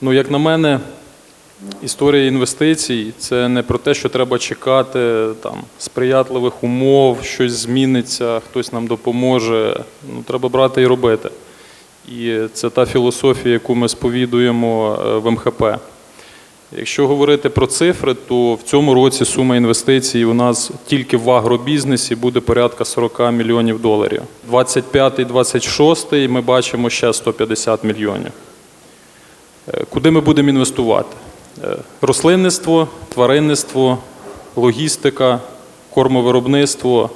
Ну, як на мене, історія інвестицій це не про те, що треба чекати там, сприятливих умов, щось зміниться, хтось нам допоможе. Ну, треба брати і робити. І це та філософія, яку ми сповідуємо е, в МХП. Якщо говорити про цифри, то в цьому році сума інвестицій у нас тільки в агробізнесі буде порядка 40 мільйонів доларів. 25-26 ми бачимо ще 150 мільйонів. Е, Куди ми будемо інвестувати? Е, Рослинництво, тваринництво, логістика, кормовиробництво,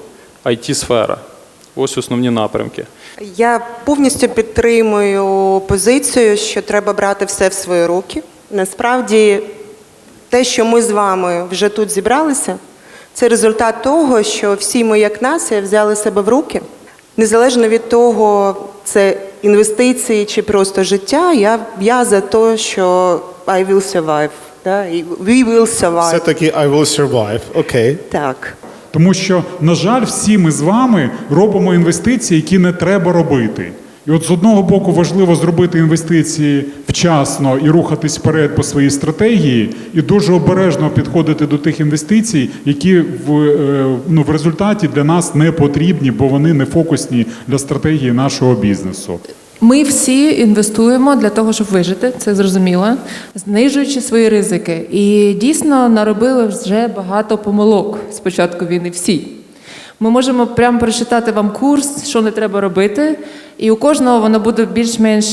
IT-сфера. Ось основні напрямки. Я повністю підтримую позицію, що треба брати все в свої руки. Насправді, те, що ми з вами вже тут зібралися, це результат того, що всі ми, як нація, взяли себе в руки. Незалежно від того, це інвестиції чи просто життя, я, я за те, що I will survive. Да? і We will survive. Все-таки I will survive. Окей. Так. Тому що, на жаль, всі ми з вами робимо інвестиції, які не треба робити. І от з одного боку важливо зробити інвестиції вчасно і рухатись вперед по своїй стратегії, і дуже обережно підходити до тих інвестицій, які в, е, ну, в результаті для нас не потрібні, бо вони не фокусні для стратегії нашого бізнесу. Ми всі інвестуємо для того, щоб вижити, це зрозуміло, знижуючи свої ризики. І дійсно наробили вже багато помилок з початку війни. Всі. Ми можемо прямо прочитати вам курс, що не треба робити, і у кожного воно буде більш-менш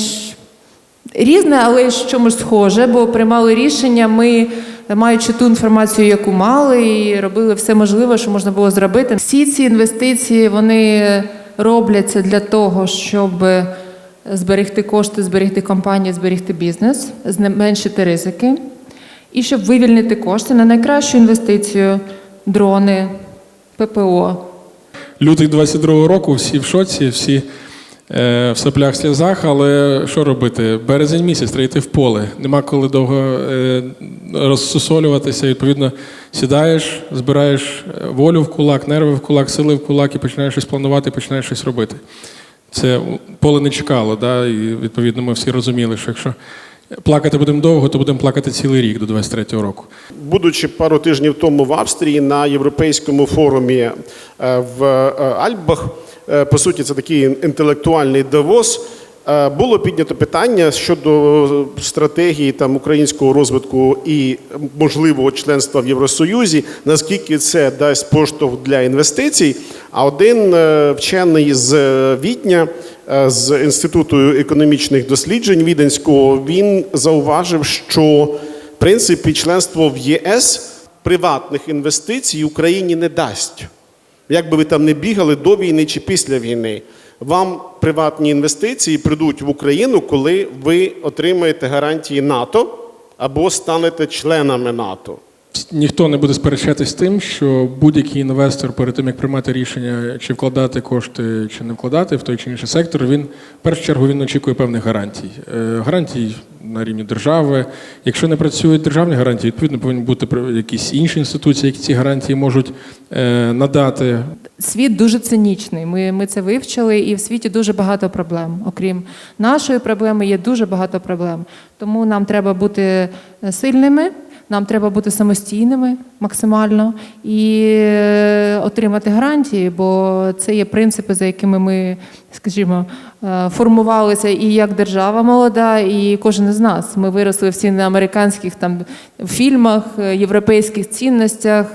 різне, але з чомусь схоже, бо приймали рішення. Ми, маючи ту інформацію, яку мали, і робили все можливе, що можна було зробити. Всі ці інвестиції вони робляться для того, щоб зберегти кошти, зберегти компанію, зберегти бізнес, зменшити ризики, і щоб вивільнити кошти на найкращу інвестицію дрони, ППО. Лютий 22-го року всі в шоці, всі е, в соплях сльозах, але що робити? Березень місяць, треба йти в поле. Нема коли довго е, розсусолюватися. Відповідно, сідаєш, збираєш е, волю в кулак, нерви в кулак, сили в кулак і починаєш щось планувати, починаєш щось робити. Це поле не чекало, да? і відповідно ми всі розуміли, що якщо плакати будемо довго, то будемо плакати цілий рік до 23-го року. Будучи пару тижнів тому в Австрії на європейському форумі е, в е, Альпах, е, по суті, це такий інтелектуальний Давос. Було піднято питання щодо стратегії там українського розвитку і можливого членства в Євросоюзі, наскільки це дасть поштовх для інвестицій. А один вчений з Відня з інституту економічних досліджень Віденського він зауважив, що в принципі членство в ЄС приватних інвестицій Україні не дасть. Як би ви там не бігали до війни чи після війни, вам приватні інвестиції прийдуть в Україну, коли ви отримаєте гарантії НАТО або станете членами НАТО. Ніхто не буде сперечатись тим, що будь-який інвестор перед тим, як приймати рішення, чи вкладати кошти, чи не вкладати в той чи інший сектор, він в першу чергу він очікує певних гарантій. Е, Гарантій на рівні держави. Якщо не працюють державні гарантії, відповідно повинні бути якісь інші інституції, які ці гарантії можуть е, надати. Світ дуже цинічний. Ми, ми це вивчили, і в світі дуже багато проблем. Окрім нашої проблеми, є дуже багато проблем. Тому нам треба бути е, сильними, нам треба бути самостійними максимально і е, отримати гарантії, бо це є принципи, за якими ми, скажімо, е, формувалися і як держава молода, і кожен із нас. Ми виросли всі на американських там фільмах, е, європейських цінностях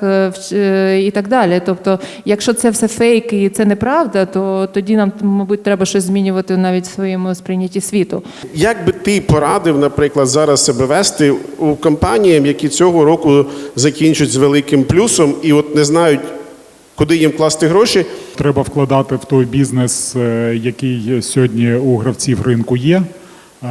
і так далі. Тобто, якщо це все фейк і це неправда, то тоді нам, мабуть, треба щось змінювати навіть в своєму сприйнятті світу. Як би ти порадив, наприклад, зараз себе вести у компаніям, які цього року закінчать з великим плюсом і от не знають, куди їм класти гроші, Треба вкладати в той бізнес, е, який сьогодні у гравців ринку є, е,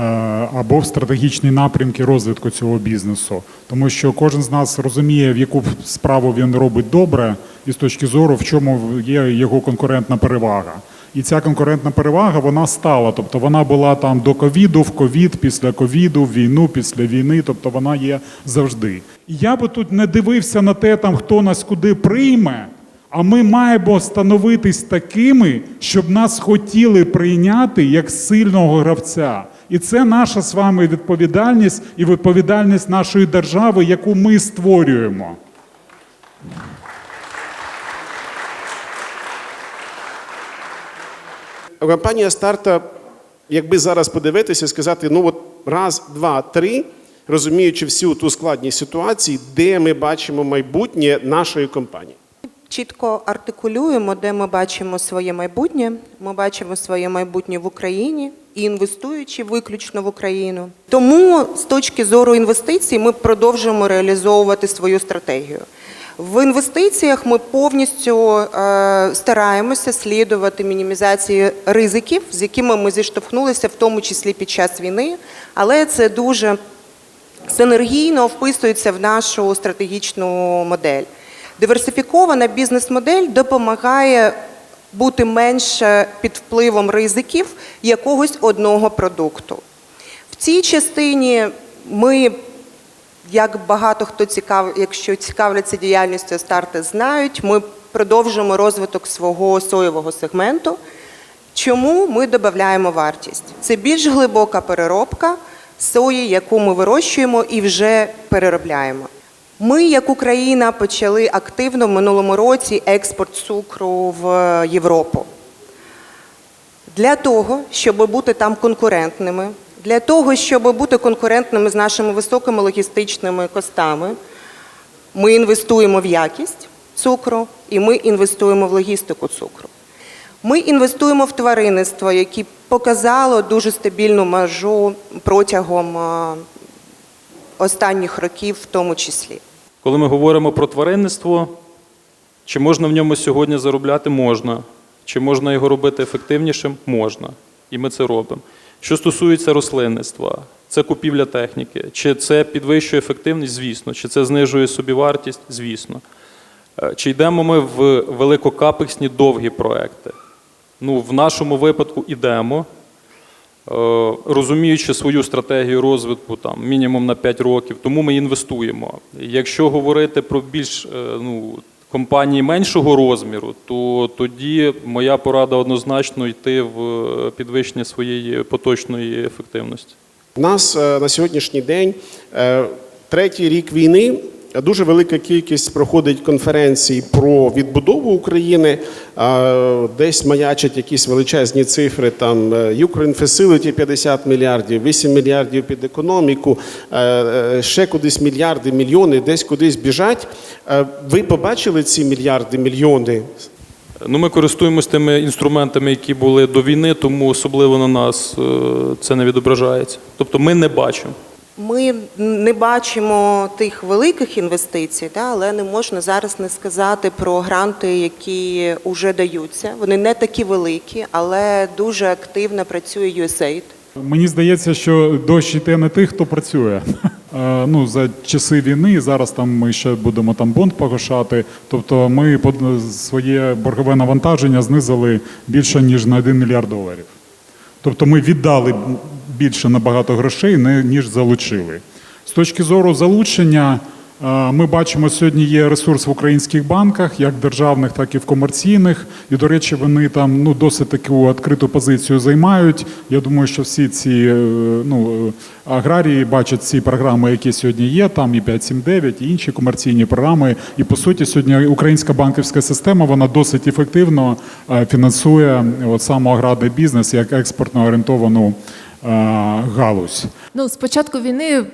або в стратегічні напрямки розвитку цього бізнесу. Тому що кожен з нас розуміє, в яку справу він робить добре, і з точки зору, в чому є його конкурентна перевага. І ця конкурентна перевага вона стала. Тобто вона була там до ковіду, в ковід, після ковіду, в війну, після війни. Тобто вона є завжди. І я би тут не дивився на те, там хто нас куди прийме. А ми маємо становитись такими, щоб нас хотіли прийняти як сильного гравця. І це наша з вами відповідальність і відповідальність нашої держави, яку ми створюємо. Компанія старта, якби зараз подивитися, сказати, ну от раз, два, три, розуміючи всю ту складність ситуації, де ми бачимо майбутнє нашої компанії. Чітко артикулюємо, де ми бачимо своє майбутнє. Ми бачимо своє майбутнє в Україні і інвестуючи виключно в Україну. Тому з точки зору інвестицій ми продовжуємо реалізовувати свою стратегію. В інвестиціях ми повністю е, стараємося слідувати мінімізації ризиків, з якими ми зіштовхнулися, в тому числі під час війни, але це дуже синергійно вписується в нашу стратегічну модель. Диверсифікована бізнес-модель допомагає бути менше під впливом ризиків якогось одного продукту. В цій частині ми, як багато хто цікав, якщо цікавляться діяльністю старти, знають, ми продовжуємо розвиток свого соєвого сегменту. Чому ми додаємо вартість? Це більш глибока переробка сої, яку ми вирощуємо і вже переробляємо. Ми, як Україна, почали активно в минулому році експорт цукру в Європу. Для того, щоб бути там конкурентними, для того, щоб бути конкурентними з нашими високими логістичними костами, ми інвестуємо в якість цукру і ми інвестуємо в логістику цукру. Ми інвестуємо в тваринництво, яке показало дуже стабільну маржу протягом е, останніх років, в тому числі. Коли ми говоримо про тваринництво, чи можна в ньому сьогодні заробляти? Можна. Чи можна його робити ефективнішим? Можна. І ми це робимо. Що стосується рослинництва, це купівля техніки. Чи це підвищує ефективність? Звісно. Чи це знижує собівартість? Звісно. Е, Чи йдемо ми в великокапексні довгі проекти? Ну, в нашому випадку йдемо. Е, розуміючи свою стратегію розвитку там мінімум на 5 років, тому ми інвестуємо. Якщо говорити про більш е, ну, компанії меншого розміру, то тоді моя порада однозначно йти в е, підвищення своєї поточної ефективності. У нас е, на сьогоднішній день е, третій рік війни. Дуже велика кількість проходить конференцій про відбудову України. Десь маячать якісь величезні цифри. Там е, Ukraine Facility 50 мільярдів, 8 мільярдів під економіку, е, е, ще кудись мільярди, мільйони, десь кудись біжать. Ви побачили ці мільярди, мільйони? Ну, ми користуємося тими інструментами, які були до війни, тому особливо на нас це не відображається. Тобто ми не бачимо. Ми не бачимо тих великих інвестицій, да, але не можна зараз не сказати про гранти, які вже даються. Вони не такі великі, але дуже активно працює USAID. Мені здається, що дощ йде не тих, хто працює. Е, Ну, за часи війни, зараз там ми ще будемо там бонд погашати. Тобто ми своє боргове навантаження знизили більше, ніж на 1 мільярд доларів. Тобто ми віддали більше набагато грошей, ніж залучили. З точки зору залучення, е, ми бачимо, сьогодні є ресурс в українських банках, як державних, так і в комерційних. І, до речі, вони там ну, досить таку відкриту позицію займають. Я думаю, що всі ці е, ну, аграрії бачать ці програми, які сьогодні є, там і 579, і інші комерційні програми. І по суті, сьогодні українська банківська система вона досить ефективно е, фінансує от саме аграрний бізнес як експортно орієнтовану галузь. Ну, з початку війни е,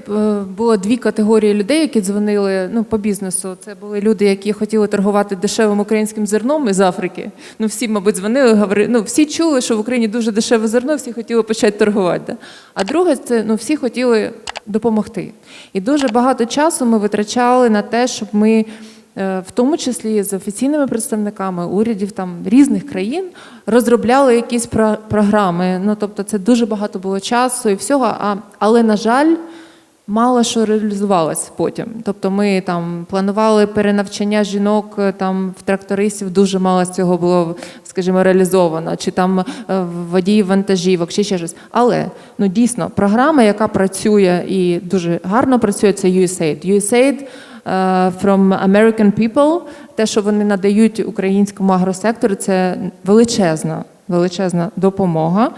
було дві категорії людей, які дзвонили ну, по бізнесу. Це були люди, які хотіли торгувати дешевим українським зерном із Африки. Ну, всі, мабуть, дзвонили, говорили, ну, всі чули, що в Україні дуже дешеве зерно, всі хотіли почати торгувати. Да? А друге, це ну, всі хотіли допомогти. І дуже багато часу ми витрачали на те, щоб ми. Е, В тому числі з офіційними представниками урядів там різних країн розробляли якісь про- програми. Ну тобто, це дуже багато було часу і всього. А але на жаль, мало що реалізувалось потім. Тобто, ми там планували перенавчання жінок е, там в трактористів. Дуже мало з цього було, скажімо, реалізовано, чи там е, водіїв вантажівок, чи ще щось. Але ну дійсно програма, яка працює і дуже гарно працює, це USAID. USAID from American People, те, що вони надають українському агросектору, це величезна, величезна допомога.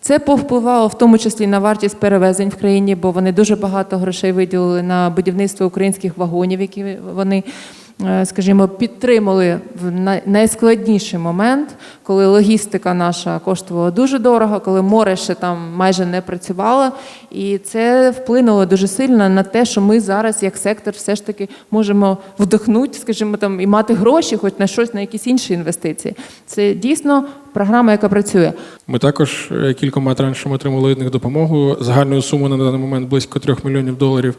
Це повпливало в тому числі на вартість перевезень в країні, бо вони дуже багато грошей виділили на будівництво українських вагонів, які вони. Е, Скажімо, підтримали в найскладніший момент, коли логістика наша коштувала дуже дорого, коли море ще там майже не працювало, і це вплинуло дуже сильно на те, що ми зараз, як сектор, все ж таки можемо вдохнути, скажімо, там і мати гроші, хоч на щось, на якісь інші інвестиції. Це дійсно програма, яка працює. Ми також е, кількома траншами отримали від них допомогу. Загальною сумою на даний момент близько 3 мільйонів доларів.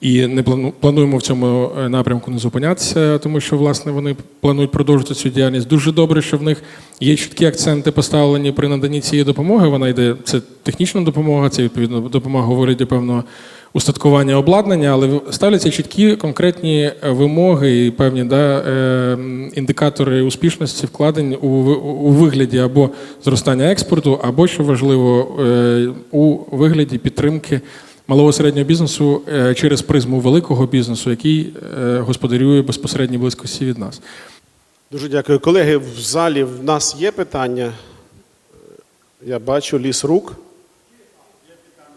І не плану- плануємо в цьому е, напрямку не зупинятися, тому що власне вони планують продовжити цю діяльність. Дуже добре, що в них є чіткі акценти поставлені при наданні цієї допомоги. Вона йде це технічна допомога, це відповідно допомога у вигляді певного устаткування обладнання, але ставляться чіткі конкретні е, вимоги і певні да, е, індикатори успішності вкладень у, у вигляді або зростання експорту, або що важливо, у вигляді підтримки малого середнього бізнесу е, через призму великого бізнесу, який е, господарює безпосередньо близькості від нас. Дуже дякую. Колеги, в залі в нас є питання. Я бачу ліс рук.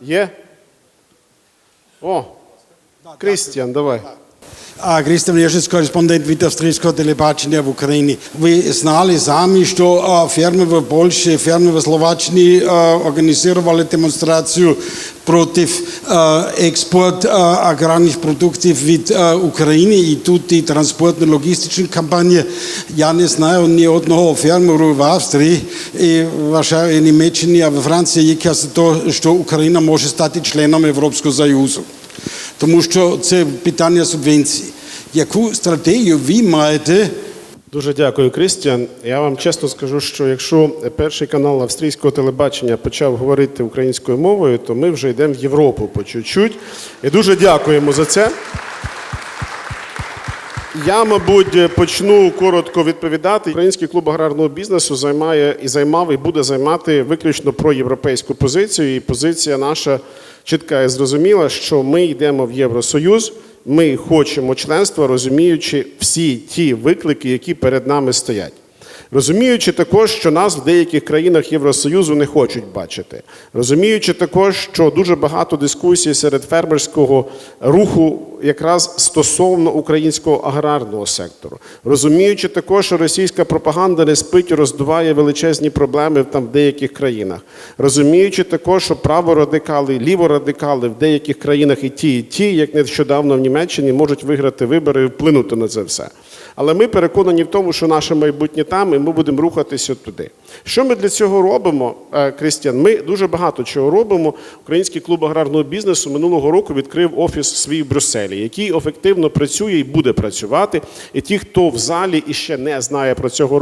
Є? О, Крістіан, давай. A Kristijan Ješic, korespondent Vitavstrijskega telepačenja v Ukrajini. Vi znali sami, što a, firme v Polši, firme v Slovačni a, organizirali demonstraciju protiv a, eksport a, agrarnih produktiv vid a, Ukrajini i tudi transportne logistične kampanje. Ja ne znaju ni odnoho firmeru v Avstriji i vaša i Nemčini, a v Franciji, kjer se to, što Ukrajina može stati členom Evropskega zajuza. Тому що це питання субвенції. Яку стратегію ви маєте? Дуже дякую, Крістіан. Я вам чесно скажу, що якщо перший канал австрійського телебачення почав говорити українською мовою, то ми вже йдемо в Європу по чуть-чуть. І дуже дякуємо за це. Я, мабуть, почну коротко відповідати. Український клуб аграрного бізнесу займає і займав, і буде займати виключно проєвропейську позицію. І позиція наша чітка і зрозуміла, що ми йдемо в Євросоюз. Ми хочемо членства, розуміючи всі ті виклики, які перед нами стоять. Розуміючи також, що нас в деяких країнах Євросоюзу не хочуть бачити, розуміючи також, що дуже багато дискусій серед фермерського руху якраз стосовно українського аграрного сектору, розуміючи також, що російська пропаганда не спить і роздуває величезні проблеми там в деяких країнах, розуміючи також, що праворадикали, ліворадикали в деяких країнах і ті, і ті, як нещодавно в Німеччині, можуть виграти вибори і вплинути на це все. Але ми переконані в тому, що наше майбутнє там, і ми будемо рухатися туди. Що ми для цього робимо, е, Крістіан? Ми дуже багато чого робимо. Український клуб аграрного бізнесу минулого року відкрив офіс свій в Брюсселі, який ефективно працює і буде працювати. І ті, хто в залі і ще не знає про цього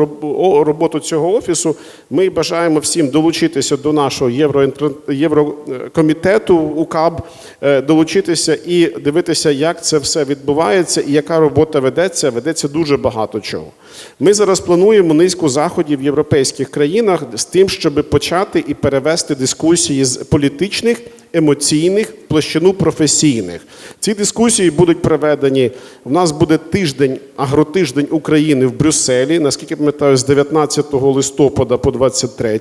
роботу цього офісу, ми бажаємо всім долучитися до нашого єврокомітету УКАБ, е, долучитися і дивитися, як це все відбувається і яка робота ведеться. Ведеться дуже багато чого. Ми зараз плануємо низку заходів в європейських країнах з тим, щоб почати і перевести дискусії з політичних, емоційних площину професійних. Ці дискусії будуть проведені. У нас буде тиждень, агротиждень України в Брюсселі, наскільки пам'ятаю, з 19 листопада по 23.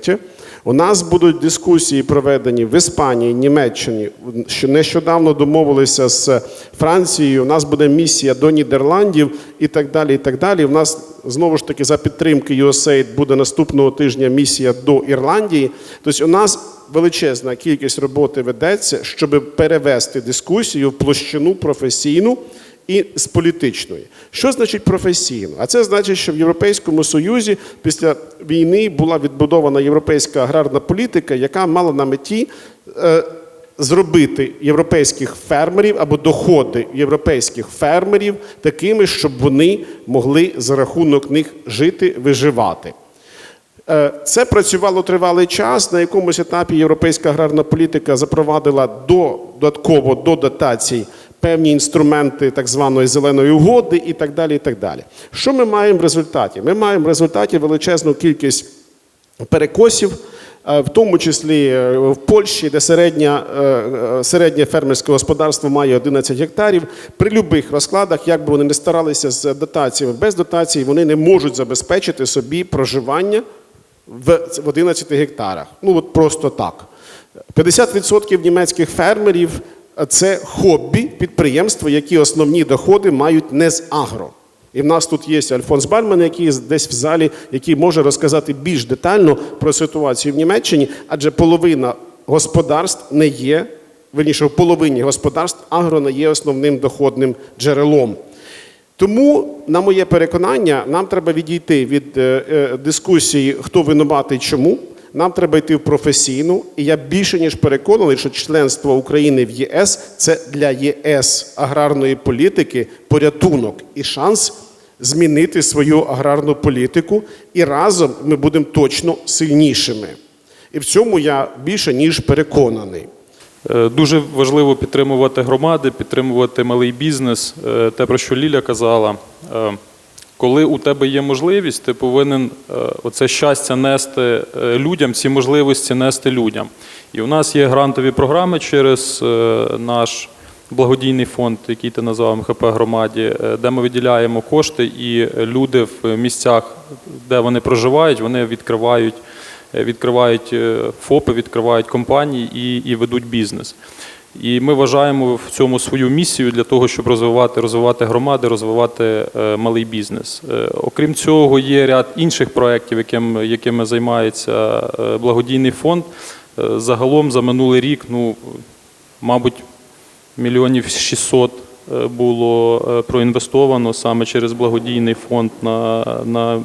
У нас будуть дискусії проведені в Іспанії, Німеччині. Що нещодавно домовилися з Францією. У нас буде місія до Нідерландів і так далі. І так далі. У нас знову ж таки за підтримки USAID буде наступного тижня місія до Ірландії. Тобто, у нас величезна кількість роботи ведеться, щоб перевести дискусію в площину професійну і з політичної. Що значить професійно? А це значить, що в Європейському Союзі після війни була відбудована європейська аграрна політика, яка мала на меті е, зробити європейських фермерів або доходи європейських фермерів такими, щоб вони могли за рахунок них жити, виживати. Е, Це працювало тривалий час. На якомусь етапі європейська аграрна політика запровадила до, додатково до дотацій певні інструменти так званої зеленої угоди і так далі. і так далі. Що ми маємо в результаті? Ми маємо в результаті величезну кількість перекосів, е, в тому числі е, в Польщі, де середня, середнє фермерське господарство має 11 гектарів. При будь-яких розкладах, як би вони не старалися з дотаціями, без дотацій, вони не можуть забезпечити собі проживання в в 11 гектарах. Ну от просто так. 50% німецьких фермерів це хобі підприємства, які основні доходи мають не з агро. І в нас тут є Альфонс Бальман, який десь в залі, який може розказати більш детально про ситуацію в Німеччині, адже половина господарств не є, верніше, в половині господарств агро не є основним доходним джерелом. Тому, на моє переконання, нам треба відійти від е, е, дискусії, хто винуватий чому. Нам треба йти в професійну, і я більше ніж переконаний, що членство України в ЄС це для ЄС аграрної політики порятунок і шанс змінити свою аграрну політику, і разом ми будемо точно сильнішими. І в цьому я більше ніж переконаний. Е, Дуже важливо підтримувати громади, підтримувати малий бізнес. Е, Те, про що Ліля казала. Е, Коли у тебе є можливість, ти повинен оце щастя нести людям, ці можливості нести людям. І у нас є грантові програми через наш благодійний фонд, який ти назвав МХП громаді, де ми виділяємо кошти, і люди в місцях, де вони проживають, вони відкривають відкривають е, ФОПи, відкривають компанії і, і ведуть бізнес. І ми вважаємо в цьому свою місію для того, щоб розвивати, розвивати громади, розвивати е, малий бізнес. Е, окрім цього, є ряд інших проєктів, яким, якими займається е, благодійний фонд. Е, загалом за минулий рік, ну, мабуть, мільйонів 600 е, було е, проінвестовано саме через благодійний фонд на, на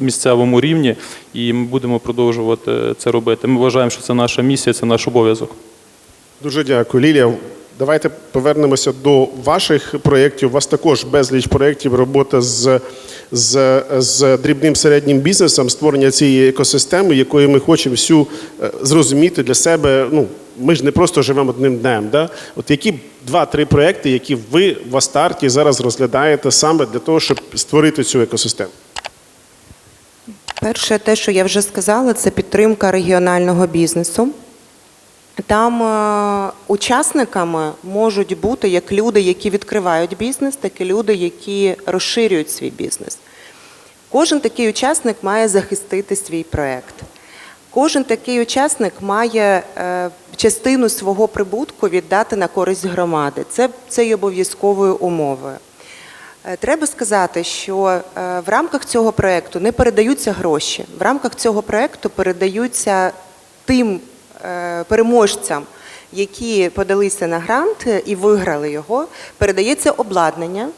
місцевому рівні, і ми будемо продовжувати це робити. Ми вважаємо, що це наша місія, це наш обов'язок. Дуже дякую, Лілія. Давайте повернемося до ваших проєктів. У вас також безліч проєктів, робота з, з, з дрібним середнім бізнесом, створення цієї екосистеми, якою ми хочемо всю е, зрозуміти для себе. Ну, ми ж не просто живемо одним днем. Да? От які два-три проєкти, які ви в Астарті зараз розглядаєте саме для того, щоб створити цю екосистему? Перше, те, що я вже сказала, це підтримка регіонального бізнесу. Там е, учасниками можуть бути як люди, які відкривають бізнес, так і люди, які розширюють свій бізнес. Кожен такий учасник має захистити свій проект. Кожен такий учасник має е, частину свого прибутку віддати на користь громади. Це, це є обов'язковою умовою. Е, Треба сказати, що в рамках цього проекту не передаються гроші. В рамках цього проекту передаються тим переможцям, які подалися на грант і виграли його, передається обладнання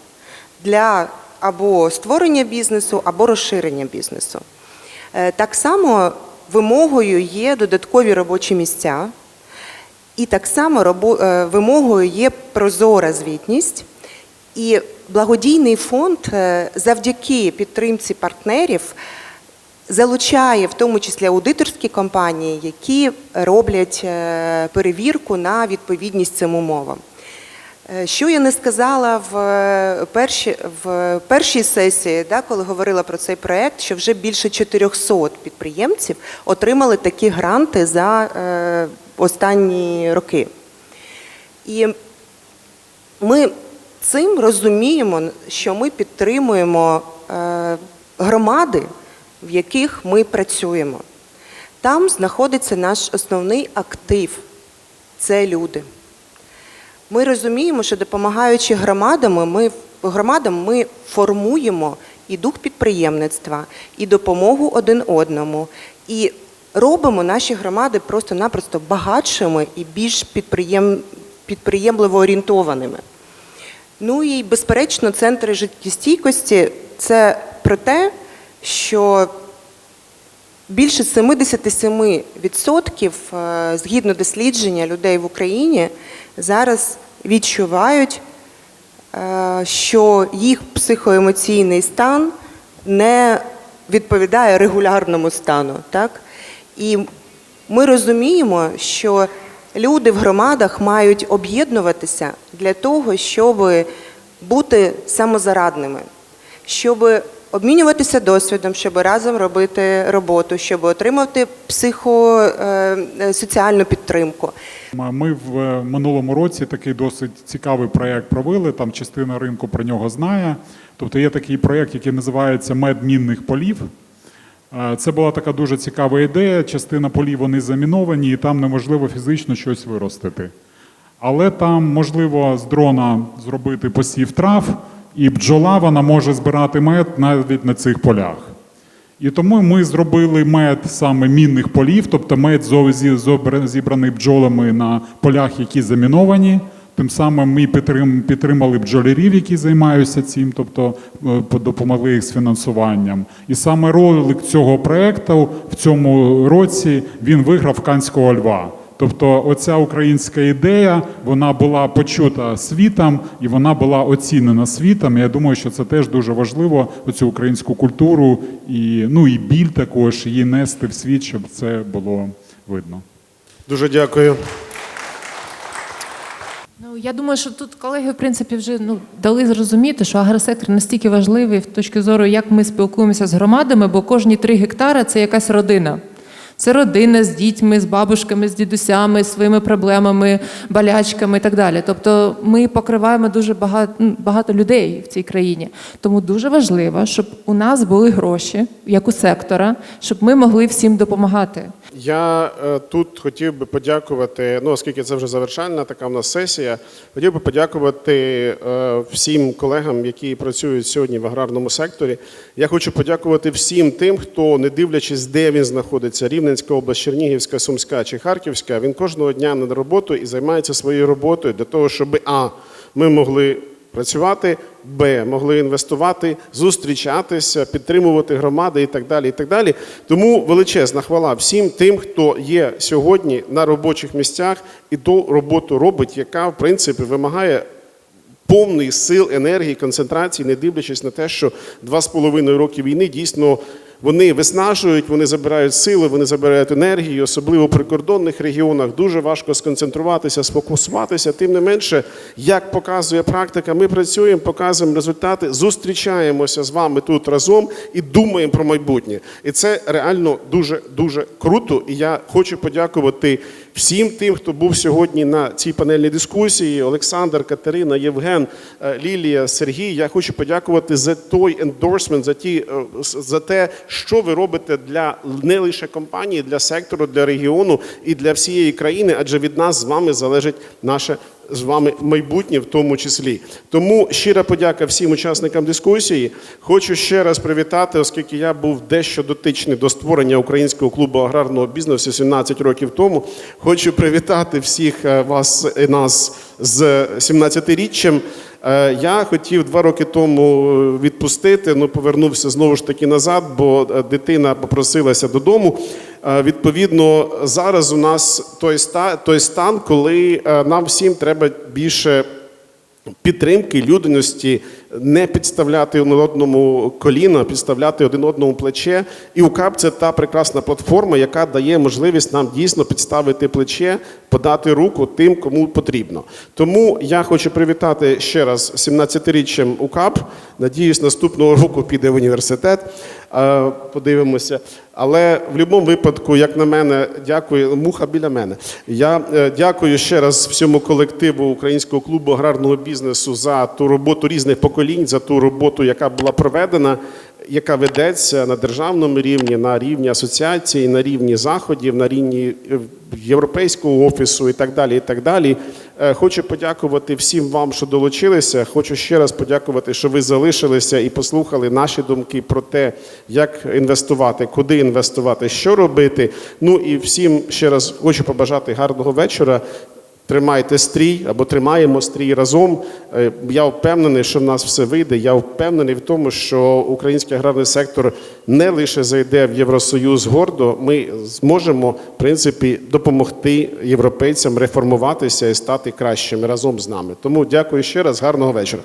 для або створення бізнесу, або розширення бізнесу. Е, Так само вимогою є додаткові робочі місця, і так само е, вимогою є прозора звітність. І благодійний фонд е, завдяки підтримці партнерів залучає в тому числі аудиторські компанії, які роблять е, перевірку на відповідність цим умовам. Е, Що я не сказала в е, першій, в першій сесії, да, коли говорила про цей проект, що вже більше 400 підприємців отримали такі гранти за е, останні роки. І ми цим розуміємо, що ми підтримуємо е, громади, в яких ми працюємо. Там знаходиться наш основний актив це люди. Ми розуміємо, що допомагаючи громадам, ми, громадам, ми формуємо і дух підприємництва, і допомогу один одному, і робимо наші громади просто-напросто багатшими і більш підприєм, підприємливо орієнтованими. Ну і безперечно, центри життєстійкості це про те, що більше 77% е, згідно дослідження людей в Україні зараз відчувають, е, що їх психоемоційний стан не відповідає регулярному стану. Так? І ми розуміємо, що люди в громадах мають об'єднуватися для того, щоб бути самозарадними, щоб обмінюватися досвідом, щоб разом робити роботу, щоб отримати психосоціальну підтримку. Ми в е, минулому році такий досить цікавий проєкт провели. Там частина ринку про нього знає. Тобто є такий проєкт, який називається Мед мінних полів. Е, Це була така дуже цікава ідея. Частина полів вони заміновані, і там неможливо фізично щось виростити. Але там можливо з дрона зробити посів трав, і бджола вона може збирати мед навіть на цих полях. І тому ми зробили мед саме мінних полів, тобто мед зібраний бджолами на полях, які заміновані. Тим самим ми підтримали бджолярів, які займаються цим, тобто е, допомогли їх з фінансуванням. І саме ролик цього проекту в цьому році він виграв Канського льва. Тобто, оця українська ідея вона була почута світом і вона була оцінена світом. І Я думаю, що це теж дуже важливо оцю українську культуру і ну і біль також її нести в світ, щоб це було видно. Дуже дякую. Ну я думаю, що тут колеги, в принципі, вже ну дали зрозуміти, що агросектор настільки важливий в точки зору, як ми спілкуємося з громадами, бо кожні три гектари це якась родина. Це родина з дітьми, з бабушками, з дідусями, своїми проблемами, болячками і так далі. Тобто ми покриваємо дуже багато, багато людей в цій країні. Тому дуже важливо, щоб у нас були гроші, як у сектора, щоб ми могли всім допомагати. Я е, тут хотів би подякувати, ну оскільки це вже завершальна така в нас сесія, хотів би подякувати е, всім колегам, які працюють сьогодні в аграрному секторі. Я хочу подякувати всім тим, хто, не дивлячись, де він знаходиться, Рівненська область, Чернігівська, Сумська чи Харківська, він кожного дня на роботу і займається своєю роботою для того, щоб а ми могли працювати, Б, могли інвестувати, зустрічатися, підтримувати громади і так далі. І так далі. Тому величезна хвала всім тим, хто є сьогодні на робочих місцях і ту роботу робить, яка в принципі вимагає. Повний сил, енергії, концентрації, не дивлячись на те, що два з половиною роки війни дійсно вони виснажують, вони забирають сили, вони забирають енергію, особливо в прикордонних регіонах. Дуже важко сконцентруватися, сфокусуватися. Тим не менше, як показує практика, ми працюємо, показуємо результати, зустрічаємося з вами тут разом і думаємо про майбутнє. І це реально дуже дуже круто. І я хочу подякувати всім тим, хто був сьогодні на цій панельній дискусії. Олександр, Катерина, Євген, е, Лілія, Сергій. Я хочу подякувати за той ендорсмент, за ті е, за те, що ви робите для не лише компанії, для сектору, для регіону і для всієї країни, адже від нас з вами залежить наше. З вами майбутнє в тому числі. Тому щира подяка всім учасникам дискусії. Хочу ще раз привітати, оскільки я був дещо дотичний до створення українського клубу аграрного бізнесу 17 років тому. Хочу привітати всіх е, вас і нас з 17-річчям. Е, Я хотів два роки тому відпустити, ну повернувся знову ж таки назад, бо е, дитина попросилася додому. Е, Відповідно, зараз у нас той ста- той стан, коли е, нам всім треба більше підтримки, людяності, не підставляти один одному коліна, підставляти один одному плече. І УКАП це та прекрасна платформа, яка дає можливість нам дійсно підставити плече, подати руку тим, кому потрібно. Тому я хочу привітати ще раз 17-річчям УКАП. Надіюсь, наступного року піде в університет. Е, Подивимося. Але в будь-якому випадку, як на мене, дякую. Муха біля мене. Я е, дякую ще раз всьому колективу Українського клубу аграрного бізнесу за ту роботу різних поколінь, за ту роботу, яка була проведена, яка ведеться на державному рівні, на рівні асоціації, на рівні заходів, на рівні е, європейського офісу і так далі. І так далі. Е, Хочу подякувати всім вам, що долучилися. Хочу ще раз подякувати, що ви залишилися і послухали наші думки про те, як інвестувати, куди інвестувати, що робити. Ну і всім ще раз хочу побажати гарного вечора. Тримайте стрій або тримаємо стрій разом. Е, Я впевнений, що в нас все вийде. Я впевнений в тому, що український аграрний сектор не лише зайде в Євросоюз гордо. Ми зможемо, в принципі, допомогти європейцям реформуватися і стати кращими разом з нами. Тому дякую ще раз. Гарного вечора.